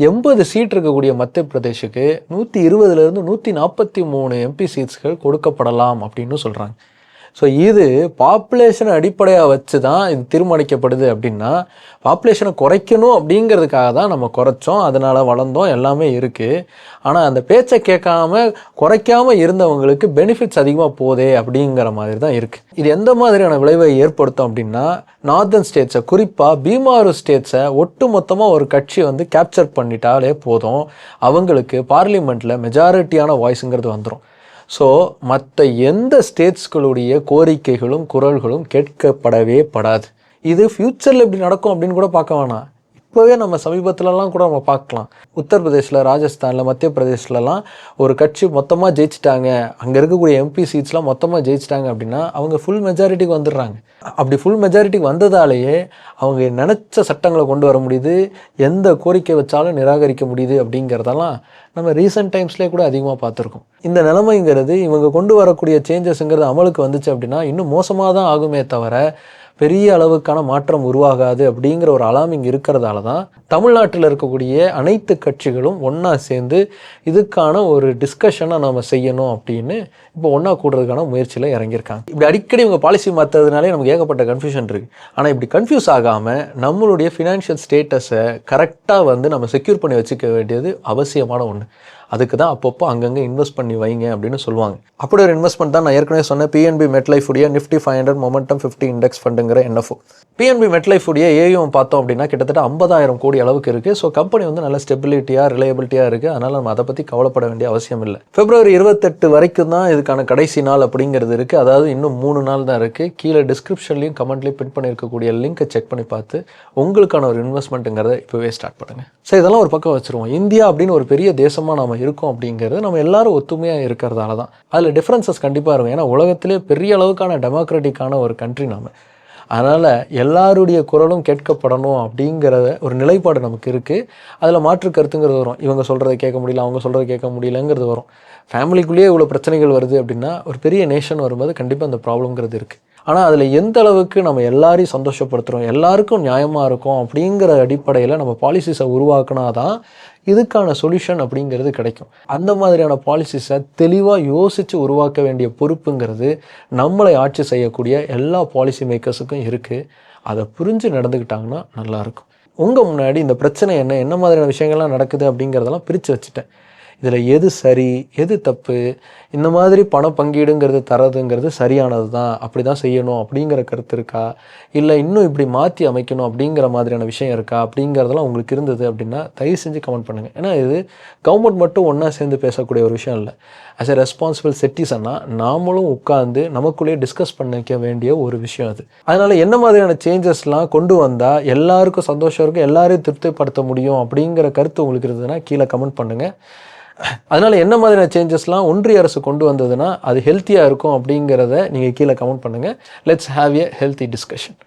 எண்பது சீட் இருக்கக்கூடிய மத்திய பிரதேஷுக்கு நூற்றி இருபதுலேருந்து நூற்றி நாற்பத்தி மூணு எம்பி சீட்ஸ்கள் கொடுக்கப்படலாம் அப்படின்னு சொல்கிறாங்க ஸோ இது பாப்புலேஷனை அடிப்படையாக வச்சு தான் இது தீர்மானிக்கப்படுது அப்படின்னா பாப்புலேஷனை குறைக்கணும் அப்படிங்கிறதுக்காக தான் நம்ம குறைச்சோம் அதனால் வளர்ந்தோம் எல்லாமே இருக்குது ஆனால் அந்த பேச்சை கேட்காம குறைக்காமல் இருந்தவங்களுக்கு பெனிஃபிட்ஸ் அதிகமாக போதே அப்படிங்கிற மாதிரி தான் இருக்குது இது எந்த மாதிரியான விளைவை ஏற்படுத்தும் அப்படின்னா நார்தர்ன் ஸ்டேட்ஸை குறிப்பாக பீமாரு ஸ்டேட்ஸை ஒட்டு மொத்தமாக ஒரு கட்சி வந்து கேப்சர் பண்ணிட்டாலே போதும். அவங்களுக்கு பார்லிமெண்ட்டில் மெஜாரிட்டியான வாய்ஸுங்கிறது வந்துடும் ஸோ மற்ற எந்த ஸ்டேட்ஸ்களுடைய கோரிக்கைகளும் குரல்களும் கேட்கப்படவே படாது. இது ஃப்யூச்சரில் இப்படி நடக்கும் அப்படின்னு கூட பார்க்க வேணாம். இப்போவே நம்ம சமீபத்துலலாம் கூட நம்ம பார்க்கலாம் உத்தரப்பிரதேசில் ராஜஸ்தானில் மத்திய பிரதேஷ்லலாம் ஒரு கட்சி மொத்தமாக ஜெயிச்சிட்டாங்க. அங்கே இருக்கக்கூடிய எம்பி சீட்ஸ்லாம் மொத்தமாக ஜெயிச்சிட்டாங்க அப்படின்னா அவங்க ஃபுல் மெஜாரிட்டிக்கு வந்துடுறாங்க. அப்படி ஃபுல் மெஜாரிட்டிக்கு வந்ததாலேயே அவங்க நினச்ச சட்டங்களை கொண்டு வர முடியுது. எந்த கோரிக்கை வச்சாலும் நிராகரிக்க முடியுது அப்படிங்கிறதெல்லாம் நம்ம ரீசெண்ட் டைம்ஸ்லேயே கூட அதிகமாக பார்த்துருக்கோம். இந்த நிலைமைங்கிறது இவங்க கொண்டு வரக்கூடிய சேஞ்சஸ்ங்கிறது அமலுக்கு வந்துச்சு அப்படின்னா இன்னும் மோசமாக தான் ஆகுமே தவிர பெரிய அளவுக்கான மாற்றம் உருவாகாது அப்படிங்கிற ஒரு அலாமிங் இருக்கிறதால தான் தமிழ்நாட்டில் இருக்கக்கூடிய அனைத்து கட்சிகளும் ஒன்றா சேர்ந்து இதுக்கான ஒரு டிஸ்கஷனை நம்ம செய்யணும் அப்படின்னு இப்போ ஒன்றா கூடுறதுக்கான முயற்சியில் இறங்கியிருக்காங்க. இப்படி அடிக்கடி இவங்க பாலிசி மாற்றுறதுனாலே நமக்கு ஏகப்பட்ட கன்ஃபியூஷன் இருக்குது ஆனால் இப்படி கன்ஃபியூஸ் ஆகாமல் நம்மளுடைய ஃபினான்ஷியல் ஸ்டேட்டஸை கரெக்டாக வந்து நம்ம செக்யூர் பண்ணி வச்சுக்க வேண்டியது அவசியமான ஒன்று அதுக்கு தான் அப்பப்போ அங்கங்கே இன்வெஸ்ட் பண்ணி வைங்க அப்படின்னு சொல்லுவாங்க. அப்படி ஒரு இன்வெஸ்ட்மெண்ட் தான் நான் ஏற்கனவே சொன்னேன். பிஎன்பி மெட்லைஃப் உடைய Nifty five hundred momentum fifty index ஃபண்டுங்கிற NFO PNB MetLife உடைய ஏயும் பார்த்தோம் அப்படின்னா கிட்டத்தட்ட ஐம்பதாயிரம் கோடி அளவுக்கு இருக்குது ஸோ கம்பெனி வந்து நல்ல ஸ்டெபிலிட்டியாக ரிலையபிலிட்டியாக இருக்குது அதனால் நம்ம அதை பற்றி கவலைப்பட வேண்டிய அவசியம் இல்லை. பிப்ரவரி இருபத்தெட்டு வரைக்கும் தான் இதுக்கான கடைசி நாள் அப்படிங்கிறது இருக்குது அதாவது இன்னும் மூணு நாள் தான் இருக்குது கீழே டிஸ்கிரிப்ஷன்லையும் கமெண்ட்லையும் பின் பண்ணியிருக்கக்கூடிய லிங்கை செக் பண்ணி பார்த்து உங்களுக்கான ஒரு இன்வெஸ்ட்மெண்ட்டுங்கிறத இப்போவே ஸ்டார்ட் பண்ணுங்கள் ஸோ இதெல்லாம் ஒரு பக்கம் வச்சுருவோம். இந்தியா அப்படின்னு ஒரு பெரிய தேசமாக நாம் இருக்கோம் அப்படிங்கிறது நம்ம எல்லாரும் ஒத்துமையாக இருக்கிறதால தான். அதில் டிஃப்ரென்சஸ் கண்டிப்பாக இருக்கும். ஏன்னா உலகத்திலே பெரிய அளவுக்கான டெமோக்ராட்டிக்கான ஒரு கண்ட்ரி நாம. அதனால் எல்லாருடைய குரலும் கேட்கப்படணும் அப்படிங்கிற ஒரு நிலைப்பாடு நமக்கு இருக்குது அதில் மாற்று கருத்துங்கிறது வரும். இவங்க சொல்கிறத கேட்க முடியல அவங்க சொல்கிறத கேட்க முடியலங்கிறது வரும். ஃபேமிலிக்குள்ளேயே இவ்வளோ பிரச்சனைகள் வருது அப்படின்னா ஒரு பெரிய நேஷன் வரும்போது கண்டிப்பாக அந்த ப்ராப்ளம்ங்கிறது இருக்குது ஆனால் அதில் எந்த அளவுக்கு நம்ம எல்லாரையும் சந்தோஷப்படுத்துகிறோம் எல்லாருக்கும் நியாயமாக இருக்கும் அப்படிங்கிற அடிப்படையில் நம்ம பாலிசிஸை உருவாக்குனா தான் இதுக்கான சொல்யூஷன் அப்படிங்கிறது கிடைக்கும். அந்த மாதிரியான பாலிசிஸை தெளிவாக யோசித்து உருவாக்க வேண்டிய பொறுப்புங்கிறது நம்மளை ஆட்சி செய்யக்கூடிய எல்லா பாலிசி மேக்கர்ஸுக்கும் இருக்குது அதை புரிஞ்சு நடந்துக்கிட்டாங்கன்னா நல்லாயிருக்கும் உங்கள் முன்னாடி இந்த பிரச்சனை என்ன என்ன மாதிரியான விஷயங்கள்லாம் நடக்குது அப்படிங்கிறதெல்லாம் பிரித்து வச்சுட்டேன். இதில் எது சரி எது தப்பு இந்த மாதிரி பண பங்கீடுங்கிறது தரதுங்கிறது சரியானது தான் அப்படி தான் செய்யணும் அப்படிங்கிற கருத்து இருக்கா? இல்லை இன்னும் இப்படி மாற்றி அமைக்கணும் அப்படிங்கிற மாதிரியான விஷயம் இருக்கா? அப்படிங்கிறதெல்லாம் உங்களுக்கு இருந்தது அப்படின்னா தயவு செஞ்சு கமெண்ட் பண்ணுங்கள் ஏன்னா இது கவர்மெண்ட் மட்டும் ஒன்றா சேர்ந்து பேசக்கூடிய ஒரு விஷயம் இல்லை. ஆஸ் எ ரெஸ்பான்சிபிள் சிட்டிசனாக நாமளும் உட்காந்து நமக்குள்ளேயே டிஸ்கஸ் பண்ணிக்க வேண்டிய ஒரு விஷயம் அது. அதனால் என்ன மாதிரியான சேஞ்சஸ்லாம் கொண்டு வந்தால் எல்லாருக்கும் சந்தோஷம் இருக்கும் எல்லாரையும் திருப்திப்படுத்த முடியும் அப்படிங்கிற கருத்து உங்களுக்கு இருந்ததுன்னா கீழே கமெண்ட் பண்ணுங்கள் அதனால் என்ன மாதிரியான சேஞ்சஸ்லாம் ஒன்றிய அரசு கொண்டு வந்ததுன்னா அது ஹெல்த்தியாக இருக்கும் அப்படிங்கிறத நீங்கள் கீழே கமெண்ட் பண்ணுங்கள் let's have a healthy discussion